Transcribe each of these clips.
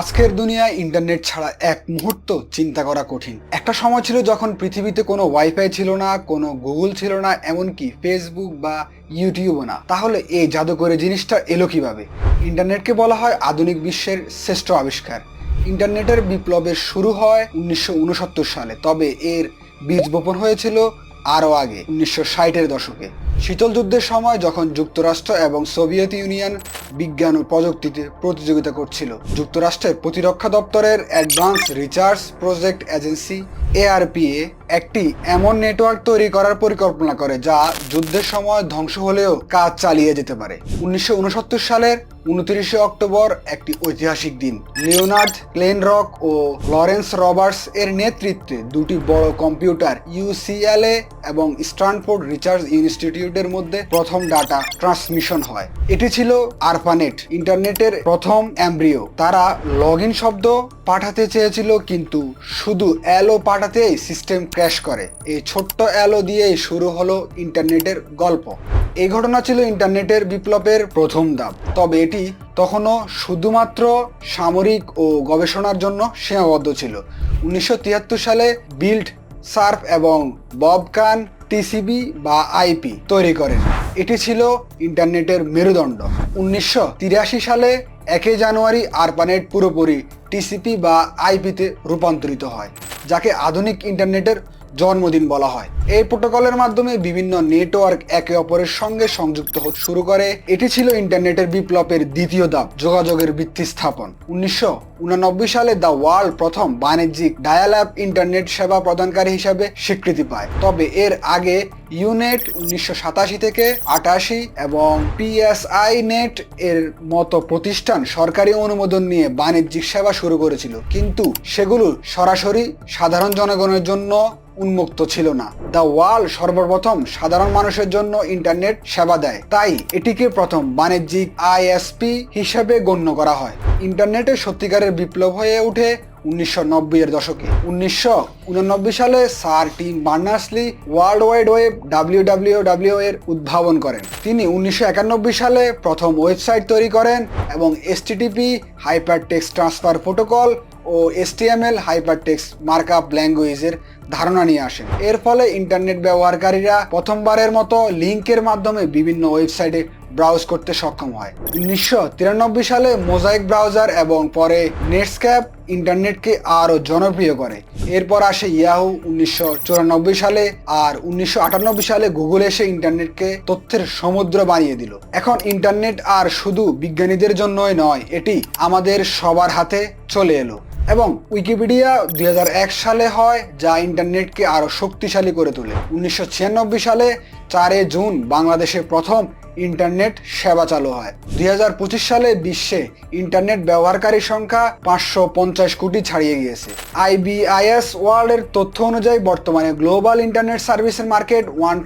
আজকের দুনিয়ায় ইন্টারনেট ছাড়া এক মুহূর্ত চিন্তা করা কঠিন। একটা সময় ছিল যখন পৃথিবীতে কোনো ওয়াইফাই ছিল না, কোনো গুগল ছিল না, এমনকি ফেসবুক বা ইউটিউবও না। তাহলে এই জাদুকরী জিনিসটা এলো কীভাবে? ইন্টারনেটকে বলা হয় আধুনিক বিশ্বের শ্রেষ্ঠ আবিষ্কার। ইন্টারনেটের বিপ্লবের শুরু হয় উনিশশো উনসত্তর সালে, তবে এর বীজ বপন হয়েছিল আরও আগে, উনিশশো ষাটের দশকে। শীতল যুদ্ধের সময় যখন যুক্তরাষ্ট্র এবং সোভিয়েত ইউনিয়ন বিজ্ঞান ও প্রযুক্তিতে প্রতিযোগিতা করছিল, যুক্তরাষ্ট্রের প্রতিরক্ষা দপ্তরের advance research project agency ARPA একটি এমন নেটওয়ার্ক তৈরি করার পরিকল্পনা করে যা যুদ্ধের সময় ধ্বংস হলেও কাজ চালিয়ে যেতে পারে। উনিশশো উনসত্তর সালের উনত্রিশে অক্টোবর একটি ঐতিহাসিক দিন। লিওনার্ড প্লেনরক ও লরেন্স রবার্টস এর নেতৃত্বে দুটি বড় কম্পিউটার ইউসিএলএ এবং স্ট্যানফোর্ড রিসার্চ ইনস্টিটিউটের মধ্যে প্রথম ডাটা ট্রান্সমিশন হয়। এটি ছিল আরপানেট ইন্টারনেটের প্রথম অ্যাম্ব্রিও তারা লগ ইন শব্দ পাঠাতে চেয়েছিল, কিন্তু শুধু অ্যালো পাঠাতেই সিস্টেম ক্র্যাশ করে। এই ছোট্ট অ্যালো দিয়েই শুরু হলো ইন্টারনেটের গল্প। এই ঘটনা ছিল ইন্টারনেটের বিপ্লবের প্রথম ধাপ। তবে এটি তখনও শুধুমাত্র সামরিক ও গবেষণার জন্য সীমাবদ্ধ ছিল। উনিশশো তিয়াত্তর সালে বিল্ড সার্ফ এবং বব কান টিসিবি বা আইপি তৈরি করেন। এটি ছিল ইন্টারনেটের মেরুদণ্ড। উনিশশো তিরাশি সালে একই জানুয়ারি আরপানেট পুরোপুরি টিসিপি বা আইপিতে রূপান্তরিত হয়, যাকে আধুনিক ইন্টারনেটের জন্মদিন বলা হয়। এই প্রোটোকলের মাধ্যমে বিভিন্ন নেটওয়ার্ক একে অপরের সঙ্গে সংযুক্ত হতে শুরু করে। এটি ছিল ইন্টারনেটের বিপ্লবের দ্বিতীয় ধাপ, যোগাযোগের ভিত্তি স্থাপন। উনিশশো উনানব্বই সালে দ্য ওয়ার্ল্ড প্রথম বাণিজ্যিক ডায়াল অ্যাপ ইন্টারনেট সেবা প্রদানকারী হিসাবে স্বীকৃতি পায়। তবে এর আগে ইউনেট উনিশশো সাতাশি থেকে আটাশি এবং পিএসআই নেট এর মতো প্রতিষ্ঠান সরকারি অনুমোদন নিয়ে বাণিজ্যিক সেবা শুরু করেছিল। কিন্তু সেগুলো সরাসরি সাধারণ জনগণের জন্য উন্মুক্ত ছিল না। দ্য ওয়াল সর্বপ্রথম সাধারণ মানুষের জন্য ইন্টারনেট সেবা দেয়। তাই এটিকে প্রথম বাণিজ্যিক আইএসপি হিসেবে গণ্য করা হয়। ইন্টারনেটের সত্যিকারের বিপ্লব হয়ে ওঠে উনিশশো এর দশকে। উনিশশো সালে sir Tim Berners Lee world wide web W এর উদ্ভাবন করেন। তিনি উনিশশো একানব্বই সালে প্রথম ওয়েবসাইট তৈরি করেন এবং HTTP hyper text transfer protocol ও এসটিএমএল, হাইপারটেক্সট মার্কআপ ল্যাঙ্গুয়েজের ধারণা নিয়ে আসেন। এর ফলে ইন্টারনেট ব্যবহারকারীরা প্রথমবারের মতো লিঙ্কের মাধ্যমে বিভিন্ন ওয়েবসাইটে ব্রাউজ করতে সক্ষম হয়। উনিশশো তিরানব্বই সালে মোজাইক ব্রাউজার এবং পরে নেটস্ক্যাপ ইন্টারনেটকে আরও জনপ্রিয় করে। এরপর আসে ইয়াহু উনিশশো চুরানব্বই সালে আর উনিশশো আটানব্বই সালে গুগল এসে ইন্টারনেটকে তথ্যের সমুদ্র বানিয়ে দিল। এখন ইন্টারনেট আর শুধু বিজ্ঞানীদের জন্যই নয়, এটি আমাদের সবার হাতে চলে এলো। এবং উইকিপিডিয়া দুই হাজার এক সালে হয়, যা ইন্টারনেটকে আরও শক্তিশালী করে তোলে। উনিশশো ছিয়ানব্বই সালে চারে জুন বাংলাদেশে প্রথম ইন্টারনেট সেবা চালু হয়। দুই হাজার পঁচিশ সালে বিশ্বে ইন্টারনেট ব্যবহারকারীর সংখ্যা পাঁচশো পঞ্চাশ কোটি ছাড়িয়ে গিয়েছে। আইবিআইএস ওয়ার্ল্ডের তথ্য অনুযায়ী বর্তমানে গ্লোবাল ইন্টারনেট সার্ভিসের market one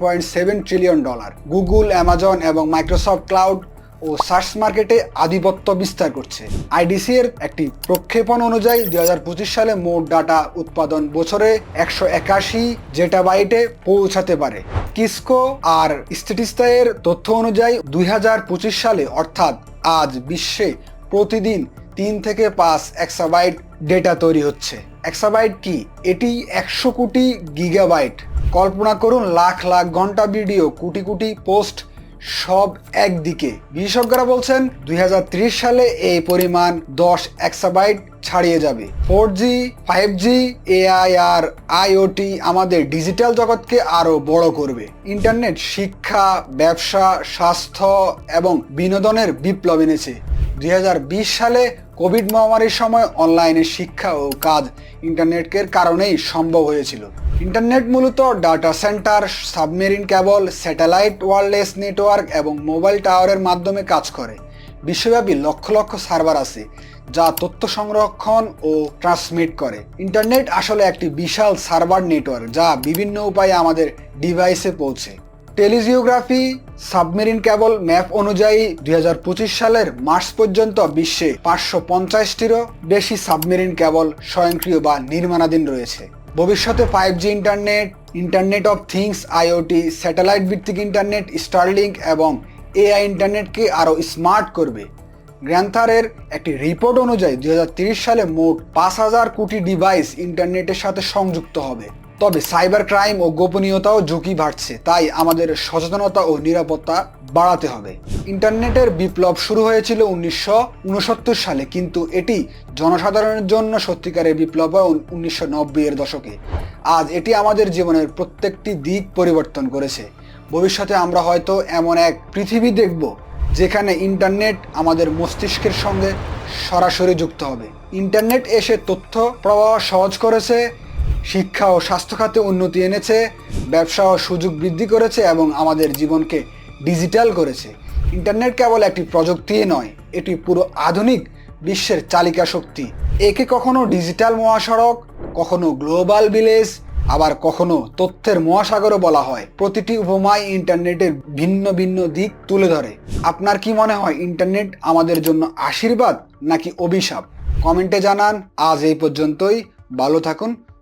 trillion dollar. Google, Amazon এবং মাইক্রোসফট ক্লাউড ও সার্চ মার্কেটে আধিপত্য বিস্তার করছে। আইডিসি এর একটি প্রক্ষেপণ অনুযায়ী দু হাজার পঁচিশ সালে মোট ডাটা উৎপাদন বছরে একশো একাশি জেটা বাইটে পৌঁছাতে পারে। কিসকো আর স্ট্যাটিস্টায়ের তথ্য অনুযায়ী দুই হাজার পঁচিশ সালে, অর্থাৎ আজ বিশ্বে প্রতিদিন তিন থেকে পাঁচ এক্সাবাইট ডেটা তৈরি হচ্ছে। এক্সাবাইট কি? এটি একশো কোটি গিগাবাইট। কল্পনা করুন, লাখ লাখ ঘণ্টা ভিডিও, কোটি কোটি পোস্ট সব একদিকে। বিশেষজ্ঞরা বলছেন দুই সালে এই পরিমাণ দশ এক্সাবাইট ছাড়িয়ে যাবে। Four G five G AI আর আইওটি আমাদের ডিজিটাল জগৎকে আরও বড় করবে। ইন্টারনেট শিক্ষা, ব্যবসা, স্বাস্থ্য এবং বিনোদনের বিপ্লব এনেছে। দুই হাজার বিশ সালে কোভিড মহামারীর সময় অনলাইনে শিক্ষা ও কাজ ইন্টারনেটের কারণেই সম্ভব হয়েছিল। ইন্টারনেট মূলত data centre, submarine cable, satellite, wireless network এবং মোবাইল টাওয়ারের মাধ্যমে কাজ করে। বিশ্বব্যাপী লক্ষ লক্ষ সার্ভার আছে যা তথ্য সংরক্ষণ ও ট্রান্সমিট করে। ইন্টারনেট আসলে একটি বিশাল সার্ভার নেটওয়ার্ক যা বিভিন্ন উপায়ে আমাদের ডিভাইসে পৌঁছে। টেলিজিওগ্রাফি সাবমেরিন কেবল ম্যাপ অনুযায়ী দুই হাজার পঁচিশ সালের মার্চ পর্যন্ত বিশ্বে পাঁচশো পঞ্চাশটিরও বেশি সাবমেরিন কেবল স্বয়ংক্রিয় বা নির্মাণাধীন রয়েছে। ভবিষ্যতে five G internet internet of things IoT satellite ভিত্তিক ইন্টারনেট স্টারলিংক এবং এআই ইন্টারনেটকে আরও স্মার্ট করবে। গ্র্যান্থারের একটি রিপোর্ট অনুযায়ী দুই সালে মোট পাঁচ হাজার কোটি ডিভাইস ইন্টারনেটের সাথে সংযুক্ত হবে। তবে সাইবার ক্রাইম ও গোপনীয়তাও ঝুঁকি বাড়ছে, তাই আমাদের সচেতনতা ও নিরাপত্তা বাড়াতে হবে। ইন্টারনেটের বিপ্লব শুরু হয়েছিল উনিশশো উনসত্তর সালে, কিন্তু এটি জনসাধারণের জন্য সত্যিকারের বিপ্লব হয় উনিশশো এর দশকে। আজ এটি আমাদের জীবনের প্রত্যেকটি দিক পরিবর্তন করেছে। ভবিষ্যতে আমরা হয়তো এমন এক পৃথিবী দেখব, যেখানে ইন্টারনেট আমাদের মস্তিষ্কের সঙ্গে সরাসরি যুক্ত হবে। ইন্টারনেট এসে তথ্য প্রবাহ সহজ করেছে শিক্ষা ও স্বাস্থ্য খাতে উন্নতি এনেছে, ব্যবসা ও সুযোগ বৃদ্ধি করেছে এবং আমাদের জীবনকে ডিজিটাল করেছে। ইন্টারনেট কেবল একটি প্রযুক্তিই নয়, এটি পুরো আধুনিক বিশ্বের চালিকা শক্তি। একে কখনো ডিজিটাল মহাসড়ক, কখনো গ্লোবাল ভিলেজ, আবার কখনো তথ্যের মহাসাগরও বলা হয়। প্রতিটি উপমায় ইন্টারনেটের ভিন্ন ভিন্ন দিক তুলে ধরে। আপনার কি মনে হয়, ইন্টারনেট আমাদের জন্য আশীর্বাদ নাকি অভিশাপ? কমেন্টে জানান। আজ এই পর্যন্তই। ভালো থাকুন।